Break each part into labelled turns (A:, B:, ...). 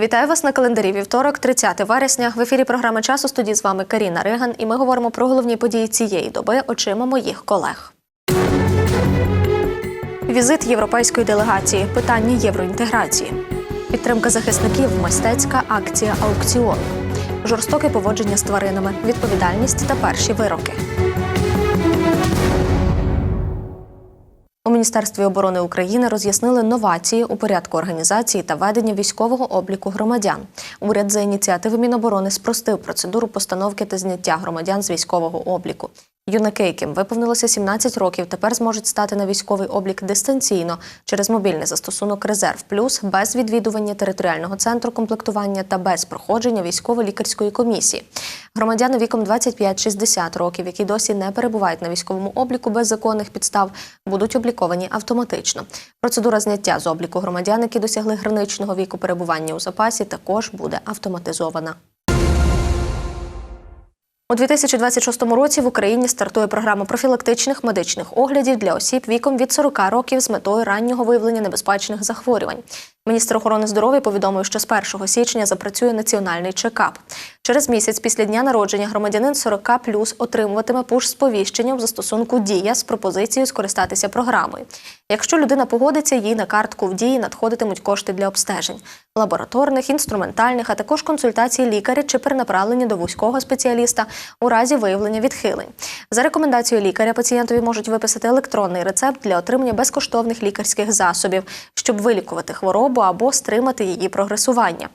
A: Вітаю вас на календарі. Вівторок, 30 вересня. В ефірі програми час у студії з вами Каріна Риган, і ми говоримо про головні події цієї доби очима моїх колег. Візит європейської делегації, питання євроінтеграції, підтримка захисників, мистецька акція аукціон, жорстоке поводження з тваринами, відповідальність та перші вироки. У Міністерстві оборони України роз'яснили новації у порядку організації та ведення військового обліку громадян. Уряд за ініціативи Міноборони спростив процедуру постановки та зняття громадян з військового обліку. Юнаки, яким виповнилося 17 років, тепер зможуть стати на військовий облік дистанційно через мобільний застосунок Резерв Плюс без відвідування територіального центру комплектування та без проходження військово-лікарської комісії. Громадяни віком 25-60 років, які досі не перебувають на військовому обліку без законних підстав, будуть обліковані автоматично. Процедура зняття з обліку громадян, які досягли граничного віку перебування у запасі, також буде автоматизована. У 2026 році в Україні стартує програма профілактичних медичних оглядів для осіб віком від 40 років з метою раннього виявлення небезпечних захворювань. Міністр охорони здоров'я повідомив, що з 1 січня запрацює національний чекап. Через місяць після дня народження громадянин 40 плюс отримуватиме пуш-сповіщення в застосунку Дія з пропозицією скористатися програмою. Якщо людина погодиться, їй на картку в дії надходитимуть кошти для обстежень лабораторних, інструментальних, а також консультацій лікаря чи перенаправлення до вузького спеціаліста у разі виявлення відхилень. За рекомендацією лікаря пацієнтові можуть виписати електронний рецепт для отримання безкоштовних лікарських засобів, щоб вилікувати хворобу або стримати її прогресування.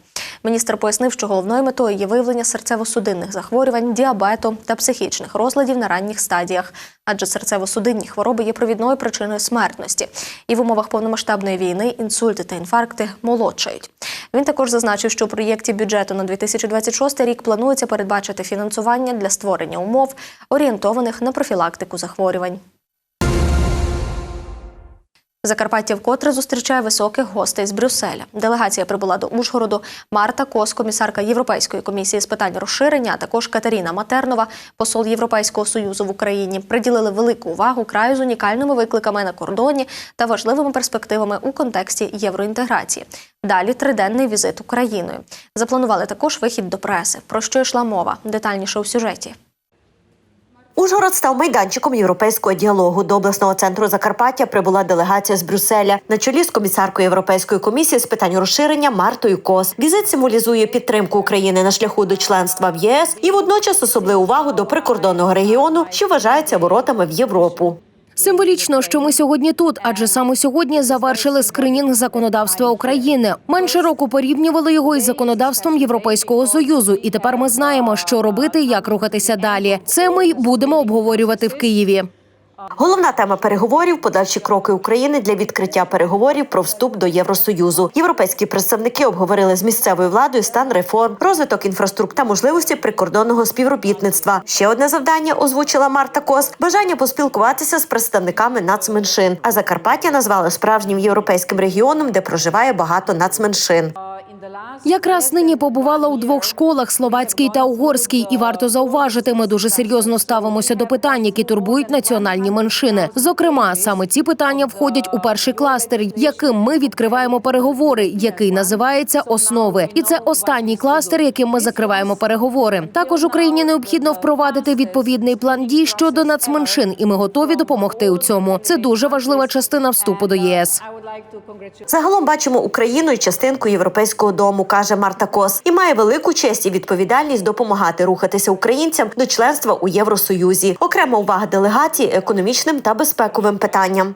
A: Міністр пояснив, що головною метою є виявлення серцево-судинних захворювань, діабету та психічних розладів на ранніх стадіях, адже серцево-судинні хвороби є провідною причиною смертності. І в умовах повномасштабної війни інсульти та інфаркти молодшають. Він також зазначив, що у проєкті бюджету на 2026 рік планується передбачити фінансування для створення умов, орієнтованих на профілактику захворювань. Закарпаття вкотре зустрічає високих гостей з Брюсселя. Делегація прибула до Ужгороду. Марта Кос, комісарка Європейської комісії з питань розширення, а також Катерина Матернова, посол Європейського союзу в Україні, приділили велику увагу краю з унікальними викликами на кордоні та важливими перспективами у контексті євроінтеграції. Далі триденний візит Україною. Запланували також вихід до преси. Про що йшла мова? Детальніше у сюжеті.
B: Ужгород став майданчиком європейського діалогу. До обласного центру Закарпаття прибула делегація з Брюсселя на чолі з комісаркою Європейської комісії з питань розширення Мартою Кос. Візит символізує підтримку України на шляху до членства в ЄС і водночас особливу увагу до прикордонного регіону, що вважається воротами в Європу.
C: Символічно, що ми сьогодні тут, адже саме сьогодні завершили скринінг законодавства України. Менше року порівнювали його із законодавством Європейського союзу, і тепер ми знаємо, що робити як рухатися далі. Це ми й будемо обговорювати в Києві.
B: Головна тема переговорів подальші кроки України для відкриття переговорів про вступ до Євросоюзу. Європейські представники обговорили з місцевою владою стан реформ, розвиток інфраструктури та можливості прикордонного співробітництва. Ще одне завдання озвучила Марта Кос бажання поспілкуватися з представниками нацменшин. А Закарпаття назвали справжнім європейським регіоном, де проживає багато нацменшин.
C: Якраз нині побувала у двох школах словацькій та угорській, і варто зауважити, ми дуже серйозно ставимося до питань, які турбують національні меншини. Зокрема, саме ці питання входять у перший кластер, яким ми відкриваємо переговори, який називається основи. І це останній кластер, яким ми закриваємо переговори. Також Україні необхідно впровадити відповідний план дій щодо нацменшин, і ми готові допомогти у цьому. Це дуже важлива частина вступу до ЄС.
B: Загалом бачимо Україну і частинку європейського дому, каже Марта Кос, і має велику честь і відповідальність допомагати рухатися українцям до членства у Євросоюзі. Окрема увага делегації економічним та безпековим питанням.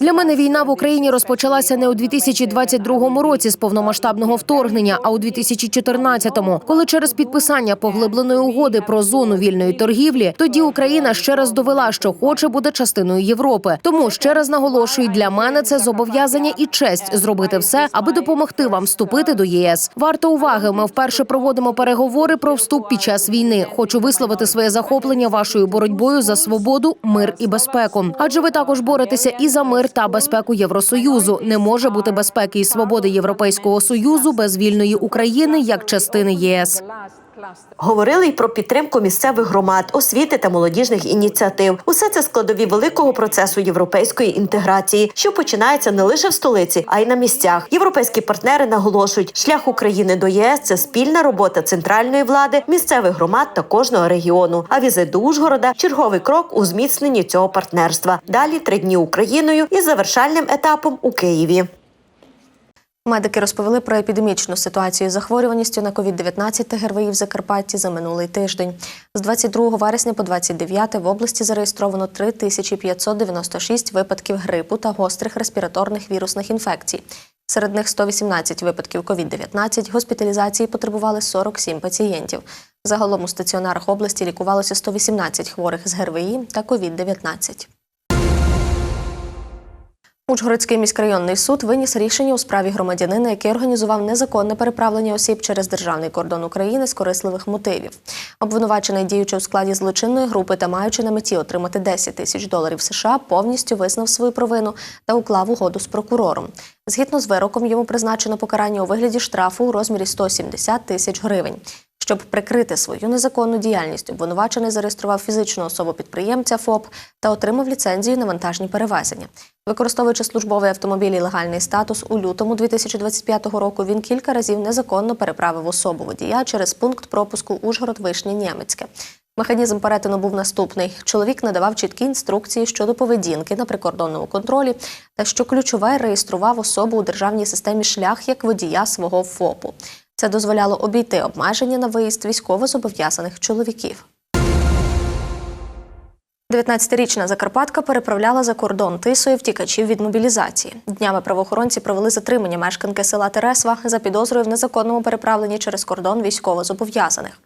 C: Для мене війна в Україні розпочалася не у 2022 році з повномасштабного вторгнення, а у 2014-му, коли через підписання поглибленої угоди про зону вільної торгівлі, тоді Україна ще раз довела, що хоче бути частиною Європи. Тому ще раз наголошую, для мене це зобов'язання і честь зробити все, аби допомогти вам вступити до ЄС. Варто уваги. Ми вперше проводимо переговори про вступ під час війни. Хочу висловити своє захоплення вашою боротьбою за свободу, мир і безпеку. Адже ви також боретеся і за мир та безпеку Євросоюзу. Не може бути безпеки і свободи Європейського союзу без вільної України як частини ЄС.
B: Говорили й про підтримку місцевих громад, освіти та молодіжних ініціатив. Усе це складові великого процесу європейської інтеграції, що починається не лише в столиці, а й на місцях. Європейські партнери наголошують, шлях України до ЄС це спільна робота центральної влади, місцевих громад та кожного регіону. А візит до Ужгорода черговий крок у зміцненні цього партнерства. Далі три дні Україною і завершальним етапом у Києві.
A: Медики розповіли про епідемічну ситуацію з захворюваністю на COVID-19 та ГРВІ в Закарпатті за минулий тиждень. З 22 вересня по 29 в області зареєстровано 3596 випадків грипу та гострих респіраторних вірусних інфекцій. Серед них 118 випадків COVID-19, госпіталізації потребували 47 пацієнтів. Загалом у стаціонарах області лікувалося 118 хворих з ГРВІ та COVID-19. Ужгородський міськрайонний суд виніс рішення у справі громадянина, який організував незаконне переправлення осіб через державний кордон України з корисливих мотивів. Обвинувачений, діючи у складі злочинної групи та маючи на меті отримати 10 тисяч доларів США, повністю визнав свою провину та уклав угоду з прокурором. Згідно з вироком, йому призначено покарання у вигляді штрафу у розмірі 170 тисяч гривень. Щоб прикрити свою незаконну діяльність, обвинувачений зареєстрував фізичну особу підприємця ФОП та отримав ліцензію на вантажні перевезення. Використовуючи службовий автомобіль і легальний статус, у лютому 2025 року він кілька разів незаконно переправив особу водія через пункт пропуску Ужгород Вишня Нємецьке. Механізм перетину був наступний: чоловік надавав чіткі інструкції щодо поведінки на прикордонному контролі, та що ключове реєстрував особу у державній системі шлях як водія свого ФОПу. Це дозволяло обійти обмеження на виїзд військовозобов'язаних чоловіків. 19-річна Закарпатка переправляла за кордон тисою втікачів від мобілізації. Днями правоохоронці провели затримання мешканки села Тересва за підозрою в незаконному переправленні через кордон військовозобов'язаних.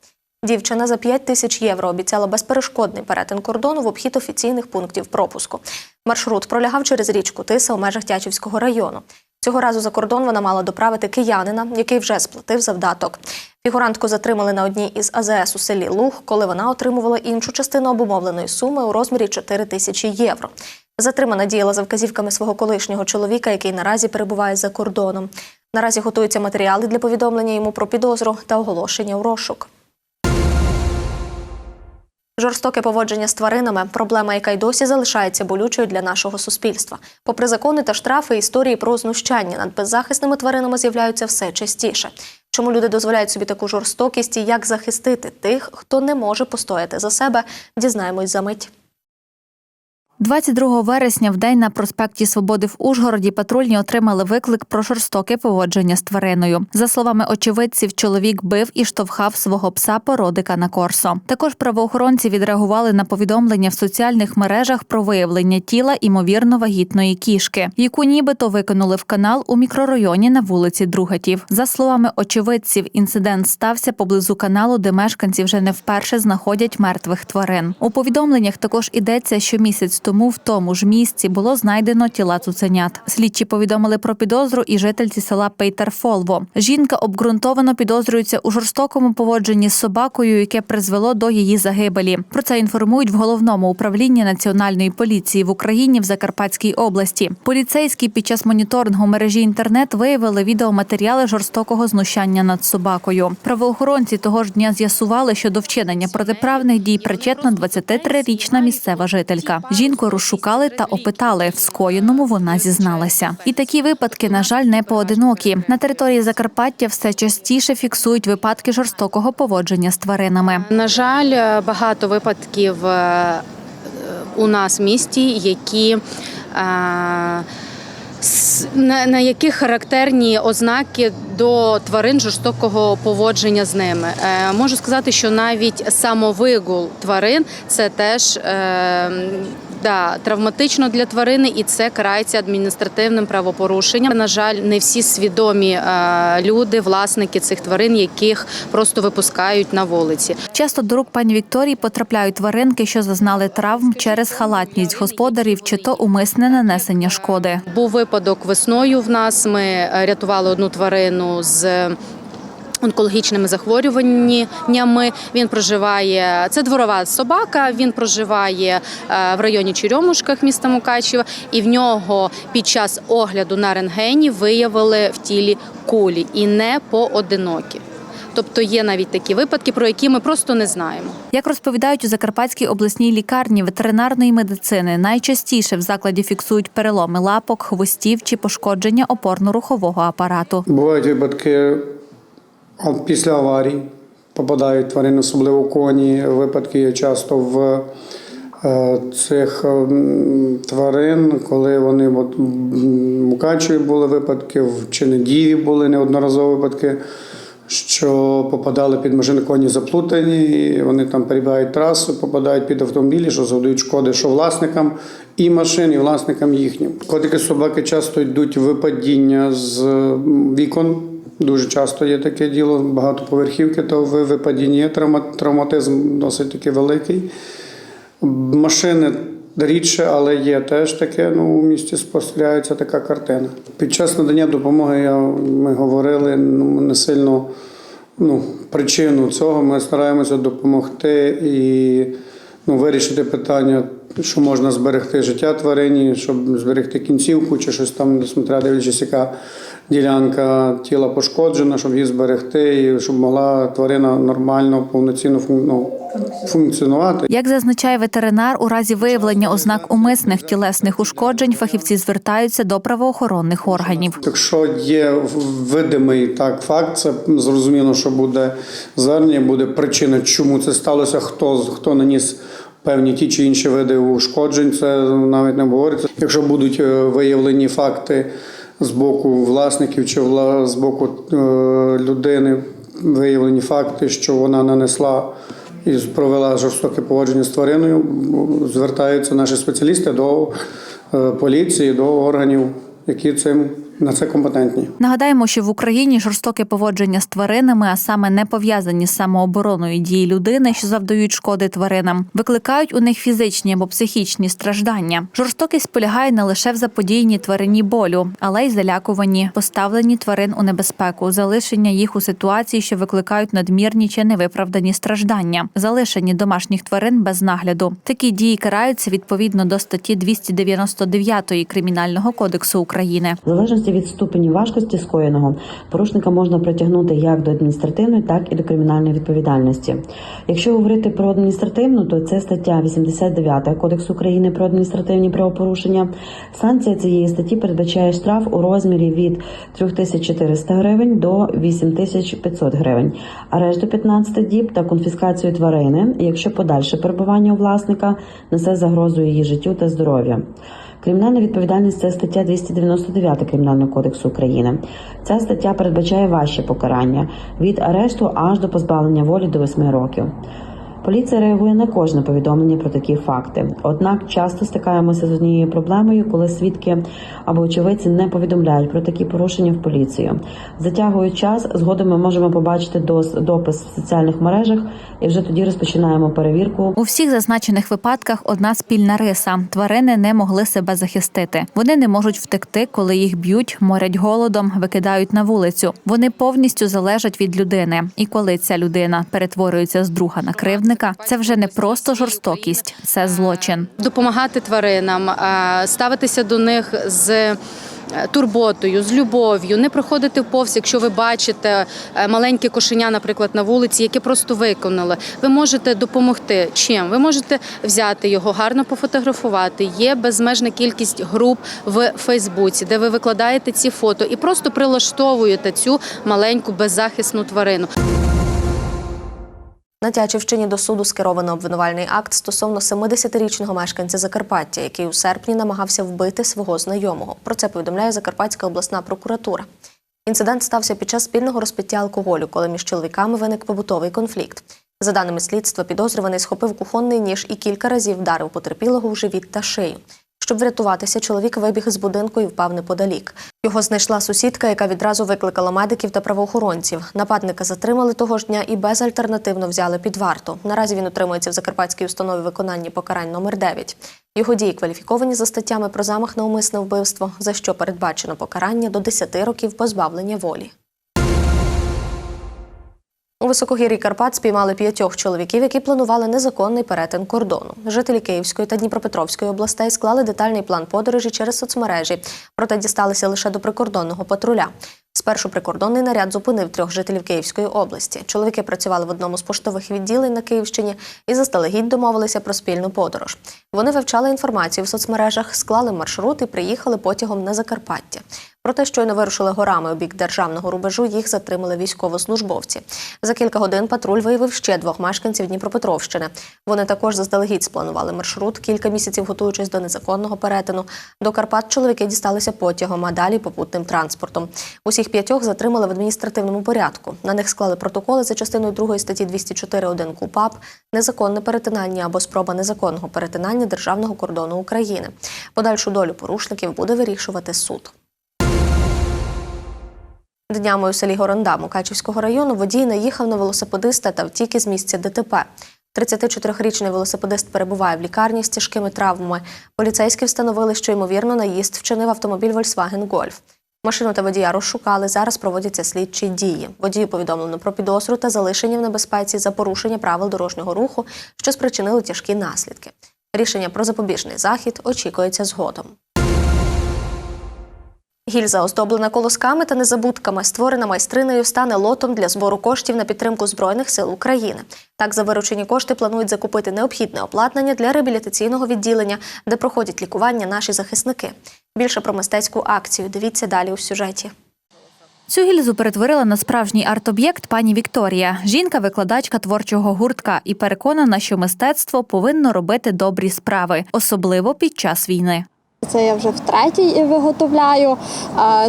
A: Дівчина за 5 тисяч євро обіцяла безперешкодний перетин кордону в обхід офіційних пунктів пропуску. Маршрут пролягав через річку Тиса у межах Тячівського району. Цього разу за кордон вона мала доправити киянина, який вже сплатив завдаток. Фігурантку затримали на одній із АЗС у селі Луг, коли вона отримувала іншу частину обумовленої суми у розмірі 4 тисячі євро. Затримана діяла за вказівками свого колишнього чоловіка, який наразі перебуває за кордоном. Наразі готуються матеріали для повідомлення йому про підозру та оголошення у розшук. Жорстоке поводження з тваринами проблема, яка й досі залишається болючою для нашого суспільства. Попри закони та штрафи, історії про знущання над беззахисними тваринами з'являються все частіше. Чому люди дозволяють собі таку жорстокість і як захистити тих, хто не може постояти за себе, дізнаємось за мить.
D: 22 вересня в день на проспекті Свободи в Ужгороді патрульні отримали виклик про жорстоке поводження з твариною. За словами очевидців, чоловік бив і штовхав свого пса породика на корсо. Також правоохоронці відреагували на повідомлення в соціальних мережах про виявлення тіла імовірно вагітної кішки, яку нібито викинули в канал у мікрорайоні на вулиці Другатів. За словами очевидців, інцидент стався поблизу каналу, де мешканці вже не вперше знаходять мертвих тварин. У повідомленнях також ідеться, що місяць тому в тому ж місці було знайдено тіла цуценят. Слідчі повідомили про підозру і жительці села Пейтерфолво. Жінка обґрунтовано підозрюється у жорстокому поводженні з собакою, яке призвело до її загибелі. Про це інформують в головному управлінні національної поліції в Україні в Закарпатській області. Поліцейські під час моніторингу мережі інтернет виявили відеоматеріали жорстокого знущання над собакою. Правоохоронці того ж дня з'ясували, що до вчинення протиправних дій причетна 23-річна місцева жителька. Жінку розшукали та опитали. В скоєному вона зізналася. І такі випадки, на жаль, не поодинокі. На території Закарпаття все частіше фіксують випадки жорстокого поводження з тваринами.
E: На жаль, е, багато випадків е, у нас в місті, які е, на, на яких характерні ознаки до тварин жорстокого поводження з ними. Е, можу сказати, що навіть самовигул тварин це теж е, да, травматично для тварини, і це карається адміністративним правопорушенням. На жаль, не всі свідомі е, люди, власники цих тварин, яких просто випускають на вулиці.
D: Часто до рук пані Вікторії потрапляють тваринки, що зазнали травм через халатність господарів чи то умисне нанесення шкоди.
E: Був випадок весною в нас. Ми е, рятували одну тварину з. Онкологічними захворюваннями він проживає. Це дворова собака. Він проживає е, в районі Черемушках міста Мукачева, і в нього під час огляду на рентгені виявили в тілі кулі і не поодинокі. Тобто є навіть такі випадки, про які ми просто не знаємо.
D: Як розповідають у Закарпатській обласній лікарні ветеринарної медицини, найчастіше в закладі фіксують переломи лапок, хвостів чи пошкодження опорно-рухового апарату.
F: Бувають випадки після аварій, попадають тварини, особливо коні. Випадки є часто в е, цих тварин, коли вони от, Мукачеві були випадки, в Чинедіві були неодноразові випадки, що попадали під машини коні заплутані, і вони там перебігають трасу, попадають під автомобілі, що завдають шкоди, що власникам і машин, і власникам їхнім. Котики собаки часто йдуть в випадіння з вікон. Дуже часто є таке діло, багатоповерхівки, то в випадінні травматизм досить таки великий. Машини рідше, але є теж таке. Ну, у місті спостерігається така картина. Під час надання допомоги я, ми говорили ну, не сильно ну, причину цього. Ми стараємося допомогти і ну, вирішити питання, що можна зберегти життя тварині, щоб зберегти кінцівку чи щось там, несмотря дивлячись, яка ділянка тіла пошкоджена, щоб її зберегти, і щоб могла тварина нормально, повноцінно ну, функціонувати.
D: Як зазначає ветеринар, у разі виявлення ознак умисних тілесних ушкоджень фахівці звертаються до правоохоронних органів.
F: Якщо є видимий так факт, це зрозуміло, що буде звернення, буде причина, чому це сталося, хто хто наніс. Певні ті чи інші види ушкоджень, це навіть не говориться. Якщо будуть е, виявлені факти з боку власників чи з боку е, людини, виявлені факти, що вона нанесла і провела жорстоке поводження з твариною, звертаються наші спеціалісти до е, поліції, до органів, які цим на це компетентні.
D: Нагадаємо, що в Україні жорстоке поводження з тваринами, а саме не пов'язані з самообороною дії людини, що завдають шкоди тваринам, викликають у них фізичні або психічні страждання. Жорстокість полягає не лише в заподіянні тварині болю, але й залякуванні, поставленні тварин у небезпеку, залишення їх у ситуації, що викликають надмірні чи невиправдані страждання, залишені домашніх тварин без нагляду. Такі дії караються відповідно до статті 299 Кримінального кодексу України.
G: В залежності від ступені важкості скоєного порушника можна притягнути як до адміністративної, так і до кримінальної відповідальності. Якщо говорити про адміністративну, то це стаття 89 Кодексу України про адміністративні правопорушення. Санкція цієї статті передбачає штраф у розмірі від 3400 гривень до 8500 гривень, арешт до 15 діб та конфіскацію тварини, якщо подальше перебування у власника несе загрозу її життю та здоров'ю. Кримінальна відповідальність це стаття 299 Кримінального кодексу України. Ця стаття передбачає важче покарання від арешту аж до позбавлення волі до 8 років. Поліція реагує на кожне повідомлення про такі факти. Однак часто стикаємося з однією проблемою, коли свідки або очевидці не повідомляють про такі порушення в поліцію. Затягують час, згодом ми можемо побачити допис в соціальних мережах, і вже тоді розпочинаємо перевірку
D: У всіх зазначених випадках одна спільна риса: тварини не могли себе захистити. Вони не можуть втекти, коли їх б'ють, морять голодом, викидають на вулицю. Вони повністю залежать від людини. І коли ця людина перетворюється з друга на кривдника, це вже не просто жорстокість, це злочин.
E: допомагати тваринам, ставитися до них з. е, Турботою, з любов'ю, не проходити повз, якщо ви бачите е, маленьке кошеня, наприклад, на вулиці, яке просто виконали. Ви можете допомогти. Чим? Ви можете взяти його, гарно пофотографувати. Є безмежна кількість груп в Фейсбуці, де ви викладаєте ці фото і просто прилаштовуєте цю маленьку беззахисну тварину.
A: На Тячівщині до суду скеровано обвинувальний акт стосовно 70-річного мешканця Закарпаття, який у серпні намагався вбити свого знайомого. Про це повідомляє Закарпатська обласна прокуратура. Інцидент стався під час спільного розпиття алкоголю, коли між чоловіками виник побутовий конфлікт. За даними слідства, підозрюваний схопив кухонний ніж і кілька разів вдарив потерпілого в живіт та шию. Щоб врятуватися, чоловік вибіг з будинку і впав неподалік. Його знайшла сусідка, яка відразу викликала медиків та правоохоронців. Нападника затримали того ж дня і безальтернативно взяли під варту. Наразі він утримується в Закарпатській установі виконання покарань номер 9. Його дії кваліфіковані за статтями про замах на умисне вбивство, за що передбачено покарання до 10 років позбавлення волі. У високогір'ї Карпат спіймали п'ятьох чоловіків, які планували незаконний перетин кордону. Жителі Київської та Дніпропетровської областей склали детальний план подорожі через соцмережі, проте дісталися лише до прикордонного патруля. Спершу прикордонний наряд зупинив трьох жителів Київської області. Чоловіки працювали в одному з поштових відділень на Київщині і заздалегідь домовилися про спільну подорож. Вони вивчали інформацію в соцмережах, склали маршрут і приїхали потягом на Закарпаття. Проте щойно вирушили горами у бік державного рубежу, їх затримали військовослужбовці. За кілька годин патруль виявив ще двох мешканців Дніпропетровщини. Вони також заздалегідь спланували маршрут, кілька місяців готуючись до незаконного перетину. До Карпат чоловіки дісталися потягом, а далі попутним транспортом. Усіх п'ятьох затримали в адміністративному порядку. На них склали протоколи за частиною 2 статті 204.1 КУПАП, незаконне перетинання або спроба незаконного перетинання державного кордону України. Подальшу долю порушників буде вирішувати суд. Днями у селі Горонда Мукачівського району водій наїхав на велосипедиста та втік із місця ДТП. 34-річний велосипедист перебуває в лікарні з тяжкими травмами. Поліцейські встановили, що ймовірно наїзд вчинив автомобіль Volkswagen Golf. Машину та водія розшукали. Зараз проводяться слідчі дії. Водію повідомлено про підозру та залишення в небезпеці за порушення правил дорожнього руху, що спричинили тяжкі наслідки. Рішення про запобіжний захід очікується згодом. Гільза, оздоблена колосками та незабудками, створена майстриною, стане лотом для збору коштів на підтримку Збройних сил України. Так, за виручені кошти планують закупити необхідне обладнання для реабілітаційного відділення, де проходять лікування наші захисники. Більше про мистецьку акцію дивіться далі у сюжеті.
D: Цю гільзу перетворила на справжній арт-об'єкт пані Вікторія. Жінка викладачка творчого гуртка і переконана, що мистецтво повинно робити добрі справи, особливо під час війни.
H: Це я вже втретій виготовляю.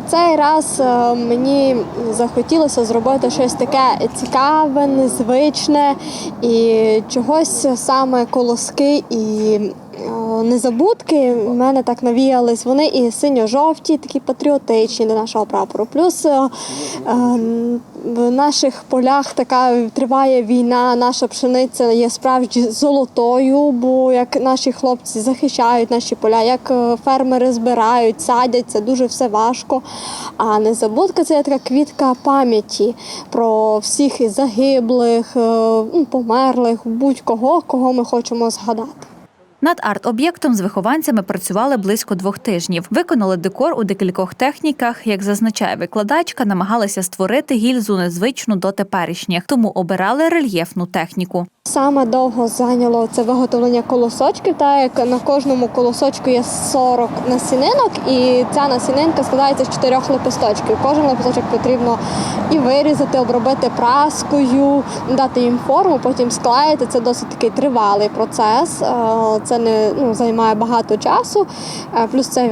H: Цей раз е, мені захотілося зробити щось таке цікаве, незвичне і чогось саме колоски і незабудки в мене так навіялись. Вони і синьо-жовті, такі патріотичні до нашого прапору. Плюс е, е, в наших полях така триває війна. Наша пшениця є справді золотою, бо як наші хлопці захищають наші поля, як е, фермери збирають, садять, це дуже все важко. А незабудка це така квітка пам'яті про всіх загиблих, ну, померлих, будь-кого, кого ми хочемо згадати.
D: Над арт-об'єктом з вихованцями працювали близько двох тижнів. Виконали декор у декількох техніках. Як зазначає викладачка, намагалися створити гільзу незвичну до теперішніх, тому обирали рельєфну техніку.
H: Саме довго зайняло це виготовлення колосочків, так як на кожному колосочку є 40 насінинок, і ця насінинка складається з чотирьох лепесточків. Кожен лепесточок потрібно і вирізати, обробити праскою, дати їм форму, потім склеїти. Це досить такий тривалий процес. Е, Це не ну, займає багато часу, Е, плюс це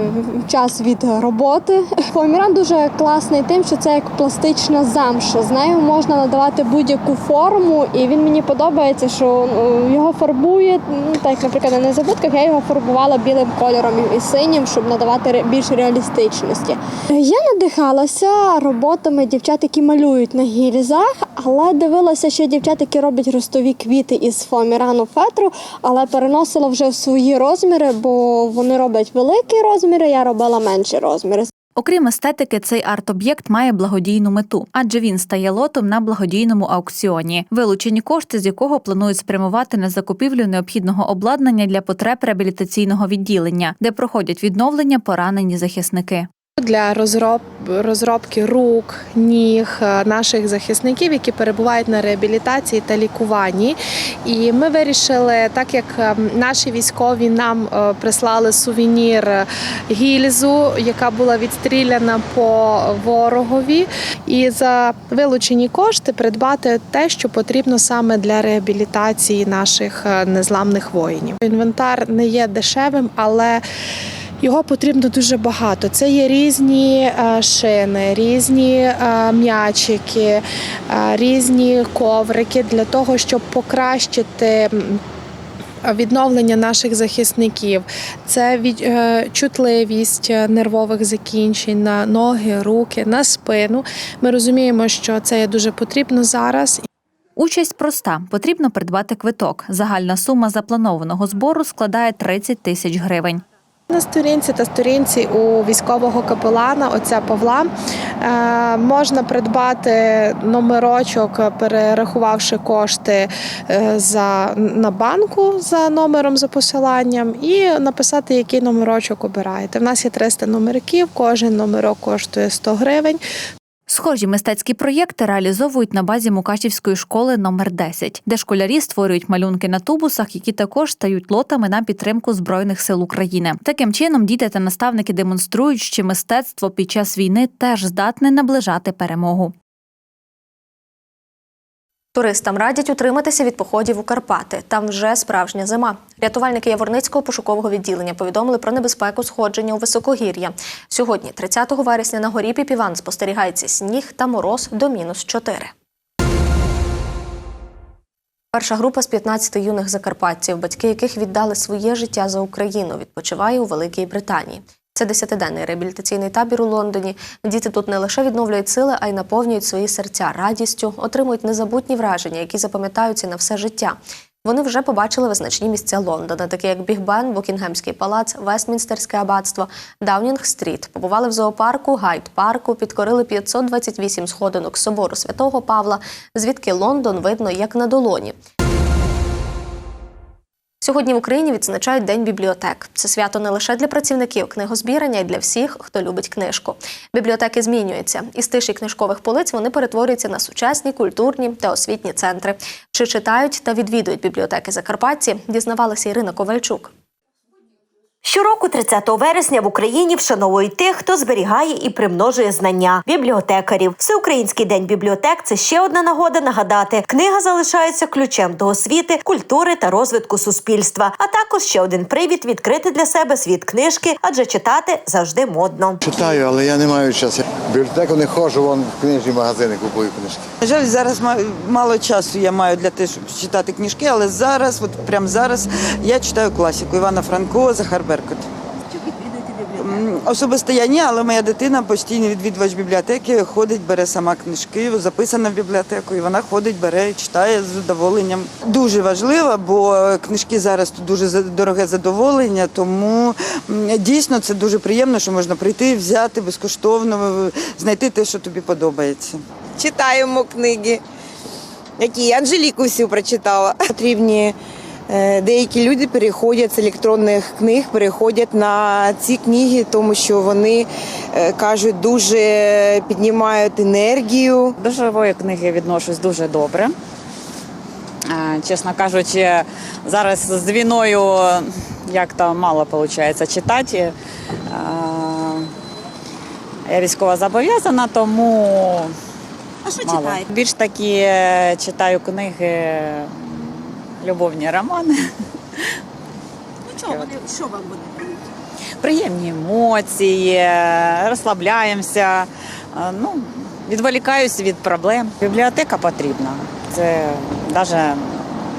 H: час від роботи. Фоаміран дуже класний тим, що це як пластична замша. З нею можна надавати будь-яку форму, і він мені подобається, що ну, його фарбує. Ну так, наприклад, на незабудках я його фарбувала білим кольором і синім, щоб надавати більш реалістичності. Я надихалася роботами дівчат, які малюють на гільзах, але дивилася ще дівчат, які роблять ростові квіти із фоамірану фетру, але переносила вже в свої розміри, бо вони роблять великі розміри, я робила менші розміри.
D: Окрім естетики, цей арт-об'єкт має благодійну мету, адже він стає лотом на благодійному аукціоні, вилучені кошти з якого планують спрямувати на закупівлю необхідного обладнання для потреб реабілітаційного відділення, де проходять відновлення поранені захисники.
I: Для розроб, розробки рук, ніг е, наших захисників, які перебувають на реабілітації та лікуванні. І ми вирішили, так як е, наші військові нам е, прислали сувенір гільзу, яка була відстріляна по ворогові, і за вилучені кошти придбати те, що потрібно саме для реабілітації наших незламних воїнів. Інвентар не є дешевим, але його потрібно дуже багато. Це є різні е, шини, різні е, м'ячики, е, різні коврики для того, щоб покращити. Відновлення наших захисників це від, чутливість нервових закінчень на ноги, руки, на спину. Ми розуміємо, що це є дуже потрібно зараз,
D: Участь проста: потрібно придбати квиток. Загальна сума запланованого збору складає 30 тисяч гривень.
I: На сторінці та сторінці у військового капелана отця Павла е, можна придбати номерочок, перерахувавши кошти е, за на банку за номером за посиланням, і написати, який номерочок обираєте. В нас є 300 номерків, кожен номерок коштує 100 гривень.
D: Схожі мистецькі проєкти реалізовують на базі Мукачівської школи номер 10, де школярі створюють малюнки на тубусах, які також стають лотами на підтримку збройних сил України. Таким чином, діти та наставники демонструють, що мистецтво під час війни теж здатне наближати перемогу.
A: Туристам радять утриматися від походів у Карпати. Там вже справжня зима. Рятувальники Яворницького пошукового відділення повідомили про небезпеку сходження у високогір'я. Сьогодні, 30 вересня, на горі Піпіван спостерігається сніг та мороз до мінус 4. Перша група з 15 юних закарпатців, батьки яких віддали своє життя за Україну, відпочиває у Великій Британії. Це десятиденний реабілітаційний табір у Лондоні. Діти тут не лише відновлюють сили, а й наповнюють свої серця радістю, отримують незабутні враження, які запам'ятаються на все життя. Вони вже побачили визначні місця Лондона, такі як Біг Бен, Букінгемський палац, Вестмінстерське аббатство, Даунінг-стріт. Побували в зоопарку, Гайд-парку, підкорили 528 сходинок собору святого Павла, звідки Лондон видно як на долоні. Сьогодні в Україні відзначають День бібліотек. Це свято не лише для працівників книгозбірання, а й для всіх, хто любить книжку. Бібліотеки змінюються. Із тиші книжкових полиць вони перетворюються на сучасні культурні та освітні центри. Чи читають та відвідують бібліотеки Закарпатті, дізнавалася Ірина Ковальчук.
B: Щороку, 30 вересня, в Україні вшановують тих, хто зберігає і примножує знання бібліотекарів. Всеукраїнський день бібліотек це ще одна нагода нагадати. Книга залишається ключем до освіти, культури та розвитку суспільства. А також ще один привід відкрити для себе світ книжки, адже читати завжди модно.
J: Читаю, але я не маю часу. В бібліотеку не ходжу, вон в книжні магазини купую книжки.
K: На жаль, зараз ма- мало часу я маю для того, щоб читати книжки, але зараз, от прямо зараз, я читаю класику Івана Франко, Захар Беркут. Особисто я ні, але моя дитина постійний відвідувач бібліотеки, ходить, бере сама книжки, записана в бібліотеку, і вона ходить, бере, читає з задоволенням. Дуже важливо, бо книжки зараз тут дуже за- дороге задоволення, тому дійсно це дуже приємно, що можна прийти, взяти безкоштовно, знайти те, що тобі подобається.
L: читаємо книги, які я Анжеліку всю прочитала. Потрібні деякі люди переходять з електронних книг, переходять на ці книги, тому що вони е, кажуть, дуже піднімають енергію.
M: До живої книги відношусь дуже добре. Е, Чесно кажучи, зараз з війною як то мало виходить читати. Е, Я військова зобов'язана, тому
L: А що
M: мало. Більш такі е, читаю книги, любовні романи.
L: Ну чого вони що вам вони?
M: приємні емоції, розслабляємося, е, ну, відволікаюся від проблем. Бібліотека потрібна. Це навіть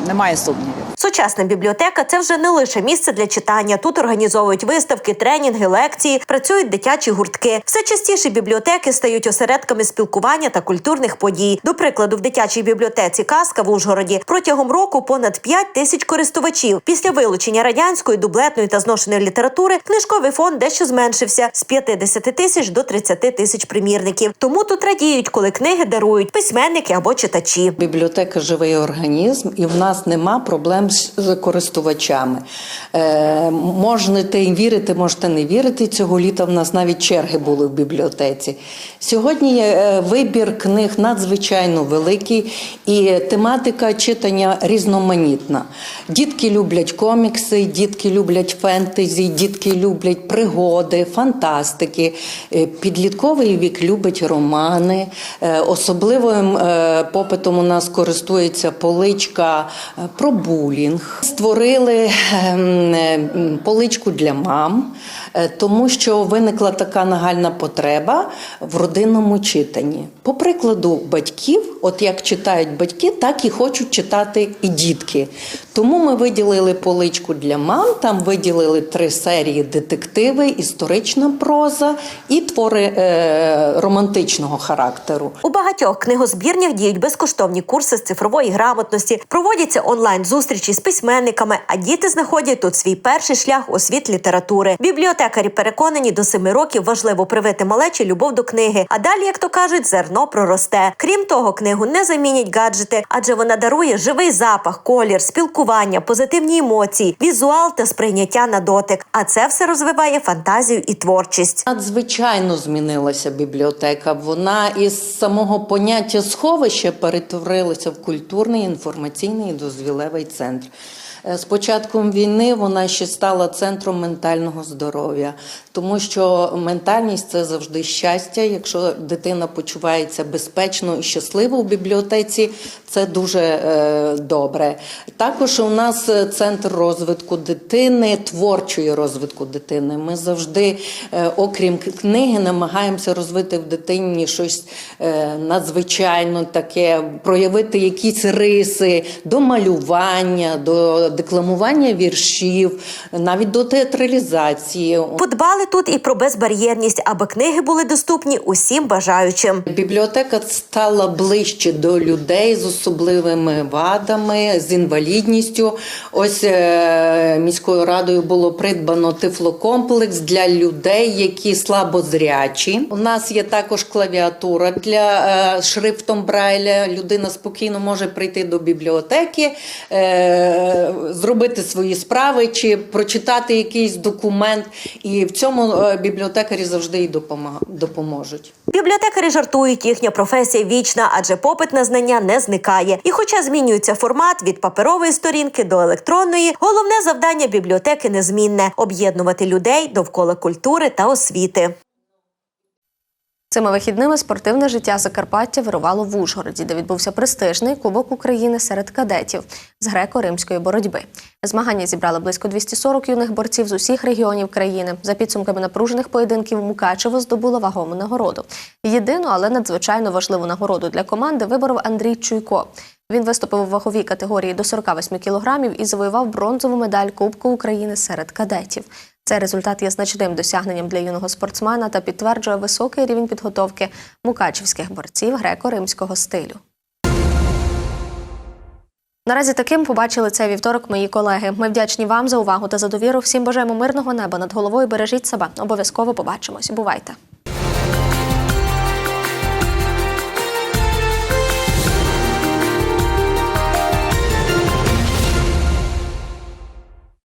M: немає сумнівів.
B: Сучасна бібліотека це вже не лише місце для читання. Тут організовують виставки, тренінги, лекції, працюють дитячі гуртки. Все частіше бібліотеки стають осередками спілкування та культурних подій. До прикладу, в дитячій бібліотеці Казка в Ужгороді протягом року понад 5 тисяч користувачів. Після вилучення радянської, дублетної та зношеної літератури книжковий фонд дещо зменшився з 50 тисяч до 30 тисяч примірників. Тому тут радіють, коли книги дарують письменники або читачі.
N: Бібліотека живий організм, і в нас нема проблем з користувачами. Е, можете вірити, можете не вірити. Цього літа в нас навіть черги були в бібліотеці. Сьогодні е, вибір книг надзвичайно великий, і тематика читання різноманітна. Дітки люблять комікси, дітки люблять фентезі, дітки люблять пригоди, фантастики. Е, Підлітковий вік любить романи. Е, Особливим попитом у нас користується поличка про булінг. Створили ем, е, поличку для мам, е, тому що виникла така нагальна потреба в родинному читанні. По прикладу батьків, от як читають батьки, так і хочуть читати і дітки. Тому ми виділили поличку для мам. Там виділили три серії детективи, історична проза і твори е, романтичного характеру.
B: У багатьох книгозбірнях діють безкоштовні курси з цифрової грамотності, проводяться онлайн-зустрічі з письменниками, а діти знаходять тут свій перший шлях у світ літератури. Бібліотекарі переконані, до семи років важливо привити малечі любов до книги, а далі, як то кажуть, зерно проросте. Крім того, книгу не замінять гаджети, адже вона дарує живий запах, колір, спілкування, позитивні емоції, візуал та сприйняття на дотик. А це все розвиває фантазію і творчість.
N: Надзвичайно змінилася бібліотека. Вона із самого поняття сховища перетворилася в культурний, інформаційний дозвілевий центр. З початком війни вона ще стала центром ментального здоров'я, тому що ментальність це завжди щастя. Якщо дитина почувається безпечно і щасливо в бібліотеці, це дуже е, добре. Також у нас центр розвитку дитини, творчої розвитку дитини. Ми завжди, е, окрім книги, намагаємося розвити в дитині щось е, надзвичайно таке, проявити якісь риси до малювання, до декламування віршів, навіть до театралізації.
B: Подбали тут і про безбар'єрність, аби книги були доступні усім бажаючим.
N: Бібліотека стала ближче до людей з особливими вадами, з інвалідністю. Ось е, міською радою було придбано тифлокомплекс для людей, які слабозрячі. У нас є також клавіатура для е, шрифтом Брайля. Людина спокійно може прийти до бібліотеки, е, зробити свої справи чи прочитати якийсь документ. І в цьому е, бібліотекарі завжди допома- допоможуть.
B: Бібліотекарі жартують, їхня професія вічна, адже попит на знання не зникає. І хоча змінюється формат від паперової сторінки до електронної, головне завдання бібліотеки незмінне об'єднувати людей довкола культури та освіти.
A: Цими вихідними спортивне життя Закарпаття вирувало в Ужгороді, де відбувся престижний Кубок України серед кадетів з греко-римської боротьби. Змагання зібрали близько 240 юних борців з усіх регіонів країни. За підсумками напружених поєдинків Мукачево здобуло вагому нагороду. Єдину, але надзвичайно важливу нагороду для команди виборов Андрій Чуйко. Він виступив у ваговій категорії до 48 кілограмів і завоював бронзову медаль Кубку України серед кадетів. Цей результат є значним досягненням для юного спортсмена та підтверджує високий рівень підготовки мукачівських борців греко-римського стилю. Наразі таким побачили цей вівторок мої колеги. Ми вдячні вам за увагу та за довіру. Всім бажаємо мирного неба над головою. Бережіть себе. Обов'язково побачимось. Бувайте.